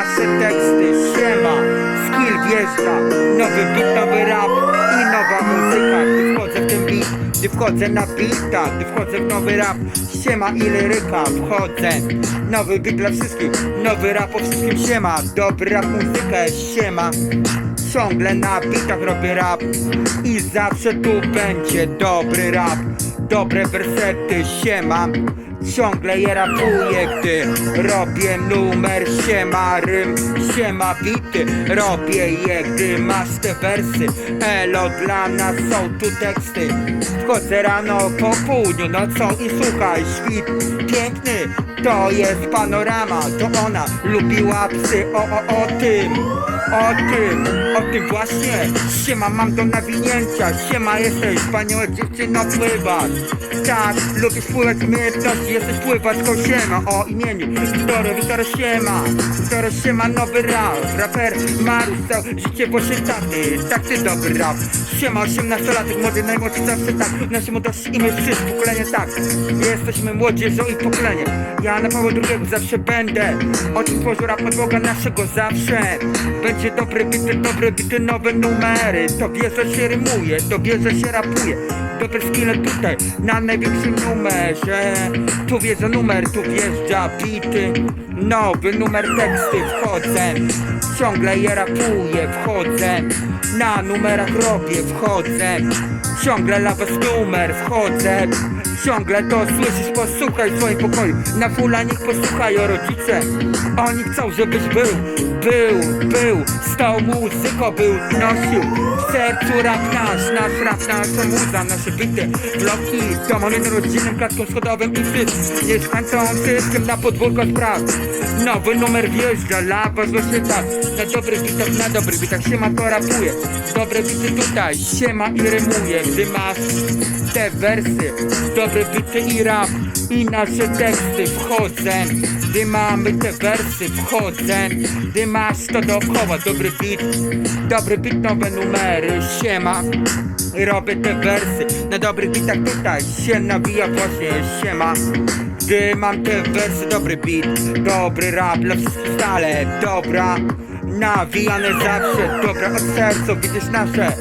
nasze teksty, siema Skill wjeżdża, nowy beat, nowy rap i nowa muzyka. Gdy wchodzę w ten beat, gdy wchodzę na beata Gdy wchodzę w nowy rap, siema i liryka Wchodzę, nowy beat dla wszystkich Nowy rap o wszystkim siema. Dobry rap, muzykę, siema. Ciągle na bitach robię rap I zawsze tu będzie dobry rap. Dobre wersety, siema Ciągle je rapuję, gdy robię numer Siema rym, siema bity. Robię je, gdy masz te wersy. Elo, dla nas są tu teksty. Wchodzę rano po południu, no co i słuchaj Świt piękny, to jest panorama To ona lubiła psy, o o o tym o tym, o tym właśnie. Siema mam do nawinięcia. Siema jesteś wspaniała dziewczyno pływasz Tak, lubisz pływać umiejętności Jesteś pływaczką siema. O imieniu Wiktory, Wiktory siema. Wiktory siema nowy rap. Raper Mariusz całe życie właśnie taty Tak ty dobry rap. Siema 18 latek młody najmłodszy zawsze tak. Nasze młodości i my wszyscy pokolenie tak. Jesteśmy młodzieżą i pokolenie Ja na Pawła II zawsze będę. O tym tworzył rap podłoga naszego zawsze. Będzie dobry bity, dobre bity, nowe numery. To wie, że się rymuje, to wie, że się rapuje. Dobre skille tutaj, na największym numerze. Tu wjeżdża numer, tu wjeżdża bity. Nowy numer teksty, wchodzę. Ciągle je rapuję, wchodzę. Na numerach robię, wchodzę. Ciągle lawę numer, wchodzę. Ciągle to słyszysz, posłuchaj w swoim pokoju. Na fula niech posłuchają rodzice. Oni chcą, żebyś był, był, był Z tą muzyką był, nosił. W sercu rap nasz, nasz rap, nasza muza Nasze bity, bloki Domem rodzinnym, klatką schodowym i wszyscy Mieszkańcom wszystkim na podwórko spraw. Nowy numer wjeżdża, lawa tak Na dobrych bitach, na dobrych bitach Siema to rapuje. Dobre bity tutaj, siema i rymuje. Gdy masz te wersy Dobre bity i rap I nasze teksty wchodzę Gdy mamy te wersy wchodzę Gdy masz to dookoła Dobry beat Dobry beat, nowe numery Siema robię te wersy Na dobrych bitach tutaj się nawija właśnie Siema gdy mam te wersy, dobry beat Dobry rap dla wszystkich stale Dobra Nawijane zawsze, dobra od serca Widzisz nasze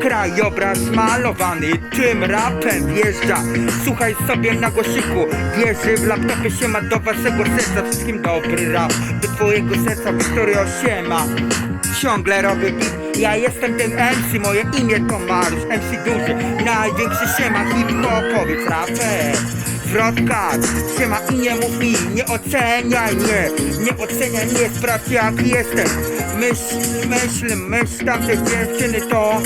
krajobraz malowany. Tym rapem wjeżdża. Słuchaj sobie na głosiku. Wierzy w laptopie się ma do waszego serca. Wszystkim dobry rap Do twojego serca Wiktorio siema. Ciągle robię beat. Ja jestem ten MC Moje imię to Mariusz. MC duży Największy siema hip-hopowiec raper Wrotka, siema i nie mów mi, nie oceniaj mnie. Nie oceniaj mnie, sprawdź jak jestem Myśl, myśl, myśl tamtej dziewczyny to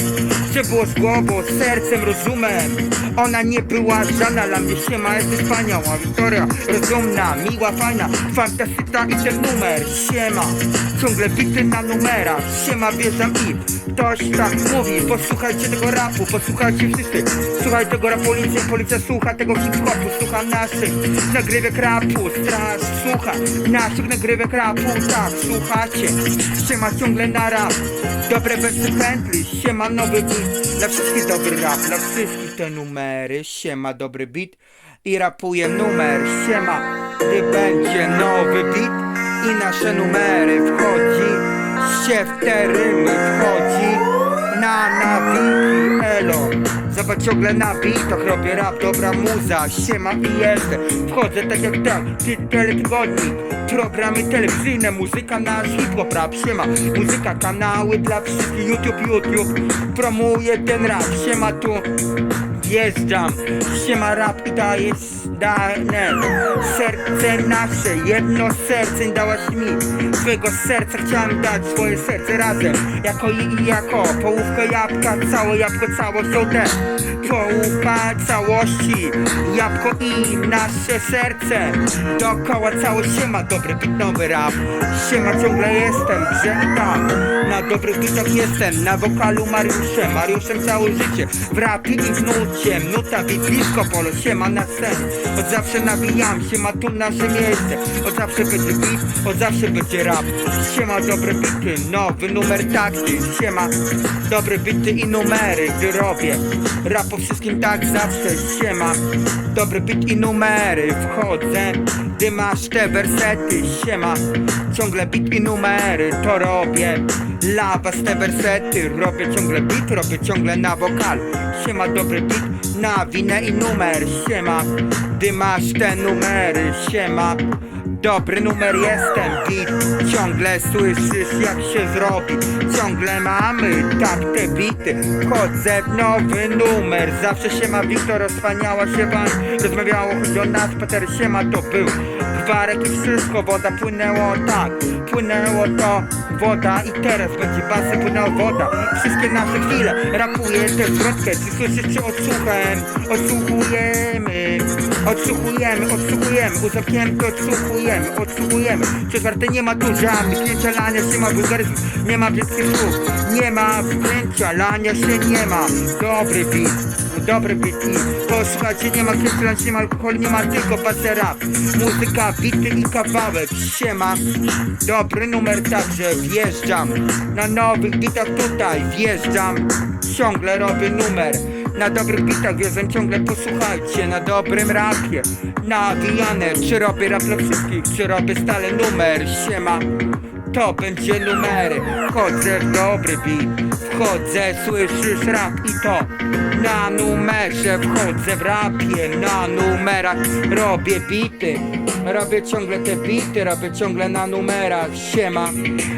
Że było z głową, sercem, rozumem. Ona nie była żadna dla mnie Siema, jesteś wspaniała, Wiktoria Rozumna, miła, fajna, fantastyczna i ten numer Siema, ciągle bity na numerach Siema, wjeżdżam i Ktoś tak mówi, posłuchajcie tego rapu, posłuchajcie wszyscy. Słuchaj tego rapu, policja, policja słucha tego hip-hopu Słucha naszych nagrywek rapu, straż słucha Naszych nagrywek rapu, tak, słuchacie. Siema ciągle na rap, dobre wersy pętli Siema nowy beat, dla wszystkich dobry rap Dla wszystkich te numery, siema dobry beat I rapuję numer, siema Gdy będzie nowy beat i nasze numery wchodzi się w te rymy wchodzi na nawiki elo. Zobacz ciągle na bitach robię rap, dobra muza Siema i jestem, wchodzę tak jak tak Ty teletygodnik, programy telewizyjne Muzyka na hip-hop rap, siema. Muzyka, kanały dla wszystkich YouTube, YouTube. Promuję ten rap, siema tu Wjeżdżam, siema rap i daję dane Serce nasze, jedno serce dałaś mi. Swojego serca chciałem dać swoje serce razem. Jako i jako. Połówka jabłka, całe jabłko całością te. Połówka całości, jabłko i nasze serce. Dookoła całe siema, dobry bit, nowy rap. Siema ciągle jestem, że i tak. Na dobrych bitach jestem, na wokalu Mariuszem. Mariuszem całe życie, w rapie i w nucie Nuta, bit, blisko polo, siema na scenie Od zawsze nawijam, siema tu nasze miejsce. Od zawsze będzie beat, od zawsze będzie rap. Siema dobre bity, nowy numer takty Siema dobre bity i numery, gdy robię Rap po wszystkim tak zawsze, siema. Dobry bit i numery, wchodzę. Gdy masz te wersety, siema Ciągle bit i numery, to robię. Dla was te wersety Robię ciągle bit, robię ciągle na wokal. Siema dobry bit, na winę i numer. Siema, gdy masz te numery. Siema Dobry numer jestem, bit Ciągle słyszysz jak się zrobi. Ciągle mamy tak te bity. Wchodzę w nowy numer. Zawsze się ma Wiktor, rozpaniała się wam. Rozmawiało choć o nas, Peter siema to był Gwarek i wszystko, woda płynęło tak. Płynęło to woda i teraz będzie basen płynęła woda. Wszystkie nasze chwile, rapuję tę zwrotkę Czy słyszysz czy odsłuchem? Odsłuchujemy Odsłuchujemy, odsłuchujemy. Uzamknięty odsłuchujemy, odsłuchujemy. Czwarte nie ma tu żadnych zdjęcia lania się ma wulgaryzmu Nie ma brzydkich słów. Nie ma zdjęcia lania się nie ma. Dobry beat Dobry i posłuchajcie, nie ma kręcenia, nie ma alkoholu, nie ma tylko baser rap Muzyka, bity i kawałek, siema. Dobry numer także, wjeżdżam. Na nowych bitach tutaj, wjeżdżam. Ciągle robię numer. Na dobrych bitach wiozę ciągle posłuchajcie. Na dobrym rapie Nawijane. Czy robię rap dla wszystkich Czy robię stale numer? Siema. To będzie numery. Wchodzę w dobry beat. Wchodzę, słyszysz rap i to Na numerze wchodzę w rapie Na numerach robię bity. Robię ciągle te bity Robię ciągle na numerach Siema.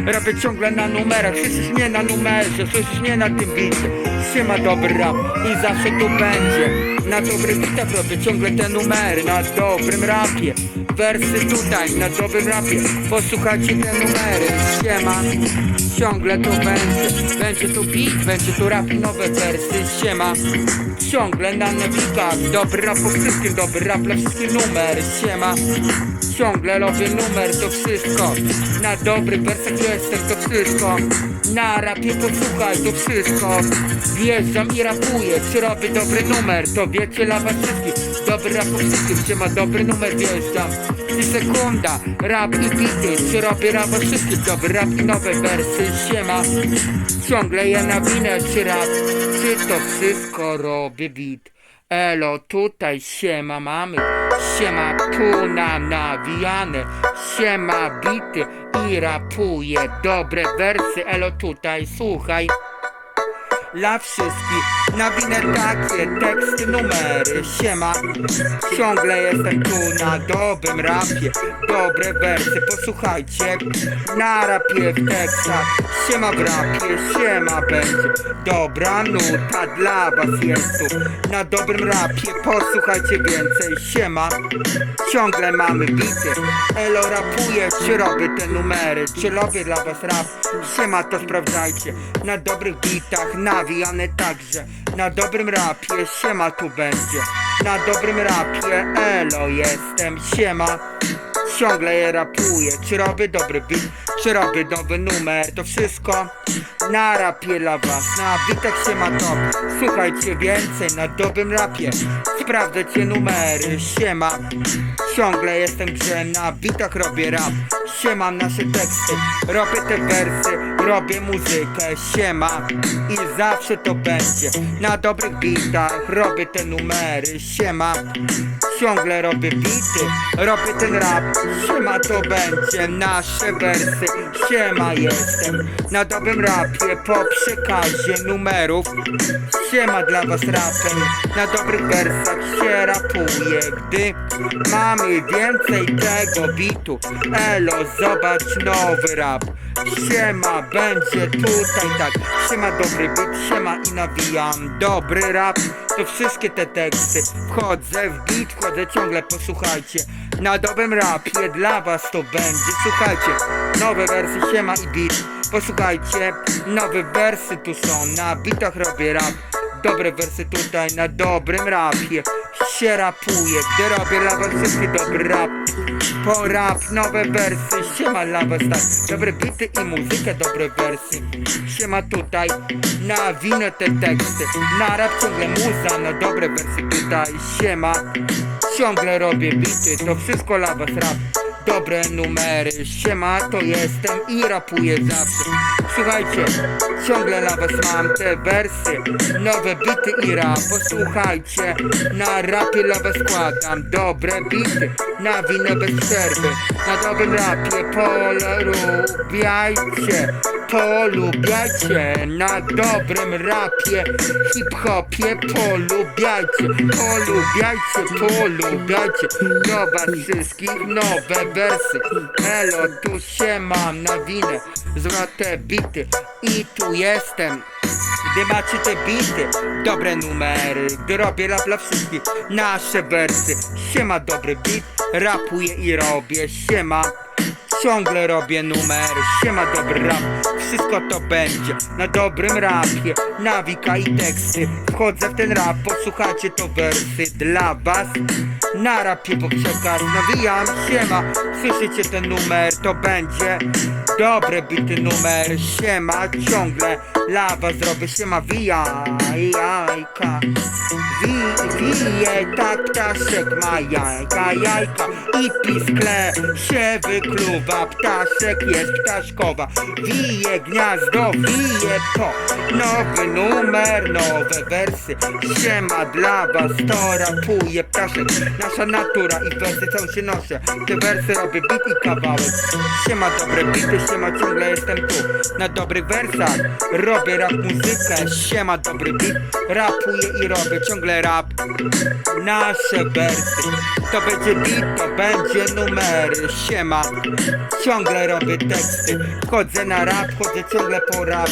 Robię ciągle na numerach Słyszysz mnie na numerze Słyszysz mnie na tym bicie. Siema dobry rap I zawsze tu będzie. Na dobrych bitach robię ciągle te numery Na dobrym rapie. Wersy tutaj na dobrym rapie. Posłuchajcie te numery Siema Ciągle tu będzie Będzie tu beat, będzie tu rap i nowe wersy Siema Ciągle na nowikach Dobry rap po wszystkim, dobry rap dla wszystkich numer Siema Ciągle robię numer, to wszystko. Na dobrych wersach jestem, to wszystko. Na rapie posłuchaj, to wszystko. Wjeżdżam i rapuję, czy robię dobry numer To wiecie dla was wszystkich Dobry rap po wszystkim, ma dobry numer wjeżdżam I sekunda, rap i bity Czy robię rap? Po wszystkim, dobry rap i nowe wersy Siema Ciągle ja nawinę, czy rap? Czy to wszystko robię beat? Elo, tutaj siema mamy, siema tu na nawijane, siema bity i rapuję dobre wersy, elo tutaj słuchaj. Dla wszystkich nawinę takie teksty, numery, siema Ciągle jestem tu na dobrym rapie. Dobre wersy, posłuchajcie. Na rapie w tekstach Siema w rapie, siema będzie. Dobra nuta dla was jest tu. Na dobrym rapie, posłuchajcie więcej Siema Ciągle mamy bity. Elo rapuje, czy robię te numery? Czy robię dla was rap? Siema to sprawdzajcie. Na dobrych bitach, nawijane także Na dobrym rapie, siema tu będzie. Na dobrym rapie, elo jestem Siema. Ciągle je rapuję, czy robię dobry beat, czy robię nowy numer? To wszystko na rapie dla was, na bitach się ma top. Słuchajcie więcej na dobrym rapie Sprawdzę cię numery, siema. Ciągle jestem grze, na bitach robię rap. Siema nasze teksty, robię te wersy Robię muzykę, siema. I zawsze to będzie. Na dobrych bitach robię te numery, siema Ciągle robię bity, robię ten rap Siema to będzie nasze wersy. Siema jestem na dobrym rapie Po przekazie numerów. Siema dla was raper Na dobrych wersach się rapuje Gdy mamy więcej tego bitu Elo zobacz nowy rap. Siema będzie tutaj tak. Siema dobry bit, siema i nawijam Dobry rap. To wszystkie te teksty Wchodzę w beat, wchodzę ciągle posłuchajcie. Na dobrym rapie dla was to będzie. Słuchajcie, nowe wersy siema i beat. Posłuchajcie, nowe wersy tu są. Na bitach robię rap. Dobre wersy tutaj na dobrym rapie. Się rapuje, gdy robię dla was wszystkie dobry rap. Po rap, nowe wersy, siema dla was tak. Dobre bity i muzykę, dobre wersy. Siema tutaj, na winę te teksty. Na rap ciągle muza, na dobre wersy tutaj. Siema, ciągle robię bity, to wszystko dla rap. Dobre numery, siema to jestem i rapuję zawsze. Słuchajcie, ciągle dla was mam te wersy. Nowe bity i rap, posłuchajcie Na rapie dla składam dobre bity. Nawinę bez przerwy. Na dobrym rapie polubiajcie. Polubiajcie. Na dobrym rapie Hip-hopie polubiajcie. Polubiajcie, polubiajcie. Do was wszystkich nowe wersy. Elo, tu się mam na winę. Złote bity i tu jestem. Gdy macie te bity, dobre numery Gdy robię rap dla wszystkich, nasze wersy Siema dobry beat, rapuję i robię Siema, ciągle robię numery Siema dobry rap, wszystko to będzie Na dobrym rapie, nawika i teksty Wchodzę w ten rap, posłuchajcie to wersy Dla was, na rapie poprzekaz Nawijam, siema, słyszycie ten numer To będzie dobre bity numer Siema, ciągle lawa zrobię Siema, wijaj, jajka wije, tak ptaszek ma jajka, jajka. I piskle się wykluwa Ptaszek jest ptaszkowa. Wije gniazdo, wije to Nowy numer, nowe wersy. Siema dla was, to rapuje ptaszek. Nasza natura i wersy cały się noszę. Te wersy robię bit i kawałek. Siema dobre bity, siema ciągle jestem tu. Na dobrych wersach robię rap muzykę. Siema dobry beat, rapuję i robię ciągle rap Nasze wersy To będzie beat, to będzie numery. Siema, ciągle robię teksty. Chodzę na rap, chodzę ciągle po rap.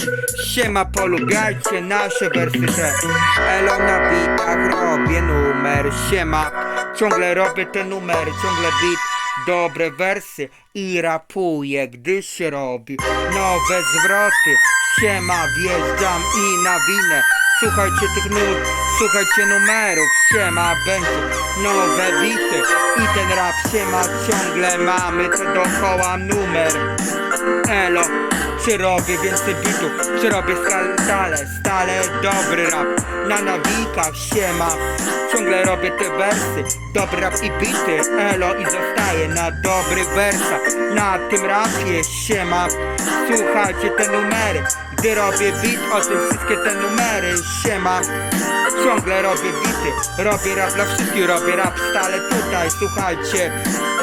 Siema, polubiajcie nasze wersy te. Elo na bitach robię numer. Siema, ciągle robię te numery Ciągle beat. Dobre wersy i rapuję, gdy się robi nowe zwroty. Siema, wjeżdżam i na winę. Słuchajcie tych nut, słuchajcie numerów. Siema, będzie nowe bity i ten rap siema ciągle mamy to dookoła numer. Elo, czy robię więcej bitów, czy robię stale, stale dobry rap Na nawikach siema, ciągle robię te wersy Dobry rap i bity, elo i zostaję na dobrych wersach Na tym rapie siema, słuchajcie te numery Gdy robię beat, o tym wszystkie te numery siema Ciągle robię bity, robię rap dla wszystkich, robię rap stale tutaj, słuchajcie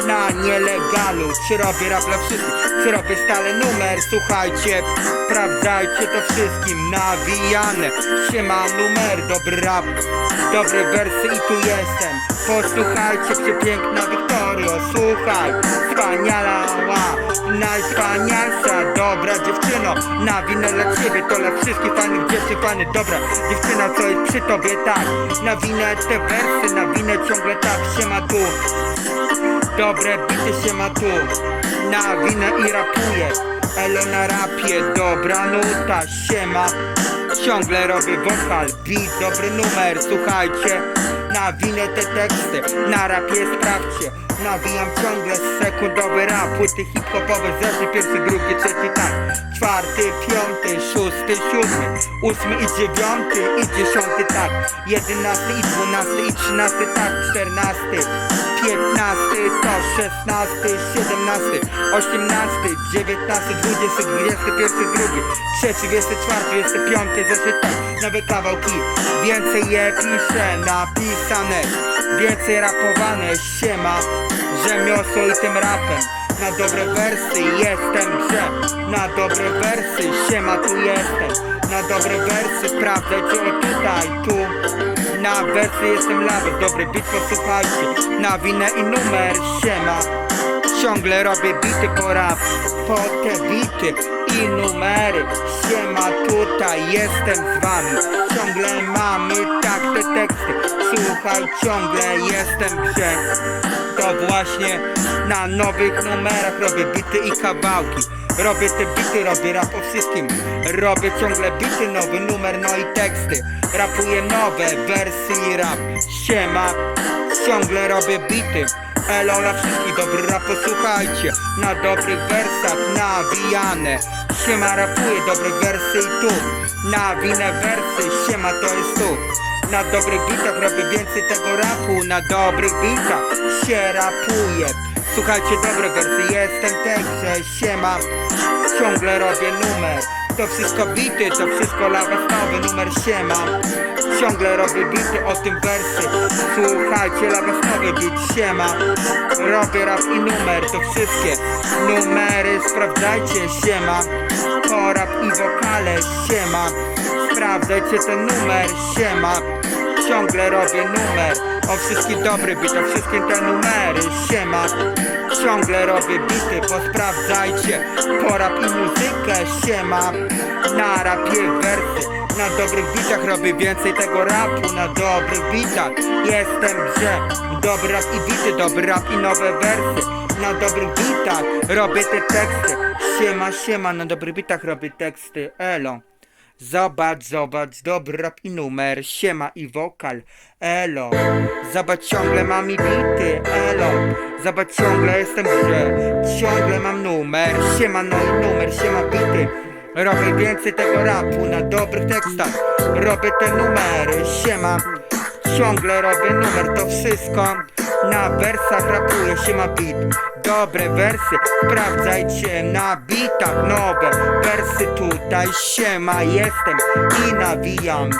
Na nielegalu, czy robię rap dla wszystkich, czy robię stale numer, słuchajcie Sprawdzajcie to wszystkim, nawijane. Siema numer, dobry rap, dobre wersy i tu jestem. Posłuchajcie, przepiękna Wiktorio, słuchaj. Wspaniała, najwspanialsza, dobra dziewczyno. Na winę dla ciebie, to dla wszystkich fajnych dziewczyn, fajny, dobra. Dziewczyna, co jest przy tobie, tak. Na winę te wersy, na winę ciągle tak się ma tu. Dobre bity się ma tu. Na winę i rapuję Elo na rapie, dobra nuta, siema Ciągle robię wokal, beat, dobry numer, słuchajcie Na winę te teksty, na rapie sprawdźcie. Nawijam ciągle sekundowy rap. Płyty hip-hopowe, zeszły pierwszy, drugi, trzeci, tak. Czwarty, piąty, szósty, siódmy. Ósmy i dziewiąty i dziesiąty, tak. Jedenasty i dwunasty i trzynasty, tak. Czternasty, piętnasty, to szesnasty, siedemnasty Osiemnasty, dziewiętnasty, dwudziesty, dwudziesty pierwszy, drugi Trzeci, dwudziesty czwarty, dwudziesty piąty, zeszły tak Nowe kawałki, więcej je piszę, napisane Więcej rapowane, siema Rzemiosło i tym rapem. Na dobre wersy jestem grze Na dobre wersy, siema tu jestem Na dobre wersy, sprawdzajcie tutaj, tu. Na wersy jestem lawek, dobry beat posłuchajcie. Na winę i numer, siema. Ciągle robię bity po rap Po te bity i numery. Siema tutaj jestem z wami. Ciągle mamy tak te teksty. Słuchaj ciągle jestem w grze To właśnie na nowych numerach robię bity i kawałki. Robię te bity, robię rap o wszystkim. Robię ciągle bity, nowy numer, no i teksty. Rapuję nowe wersy i rap. Siema, ciągle robię bity Elo na wszystkich, dobry rap posłuchajcie. Na dobrych wersach nawijane. Siema rapuje, dobre wersy i tu. Na winę wersy, siema to jest tu. Na dobrych bitach robię więcej tego rapu. Na dobrych bitach się rapuje Słuchajcie, dobre wersy, jestem także, siema Ciągle robię numer. To wszystko bity, to wszystko lawa numer, siema Ciągle robię bity, o tym wersy. Słuchajcie, lawa bit, siema Robię rap i numer, to wszystkie numery. Sprawdzajcie, siema To rap i wokale, siema Sprawdzajcie ten numer, siema Ciągle robię numer O wszystkich dobry bit, o wszystkie te numery Siema. Ciągle robię bity, posprawdzajcie Porap i muzykę, siema. Na rapie wersy. Na dobrych bitach robię więcej tego rapu. Na dobrych bitach Jestem grze Dobry rap i bity, dobry rap i nowe wersy. Na dobrych bitach robię te teksty. Siema, siema, na dobrych bitach robię teksty. Elo Zobacz, zobacz, dobry rap i numer, siema i wokal, elo. Zobacz, ciągle mam i bity, elo. Zobacz, ciągle jestem w grze, ciągle mam numer, siema no i numer, siema bity. Robię więcej tego rapu na dobrych tekstach, robię te numery, siema. Ciągle robię numer, to wszystko na wersach rapuję, siema beat Dobre wersy, sprawdzajcie na bitach nowe wersy. Tutaj, siema jestem i nawijam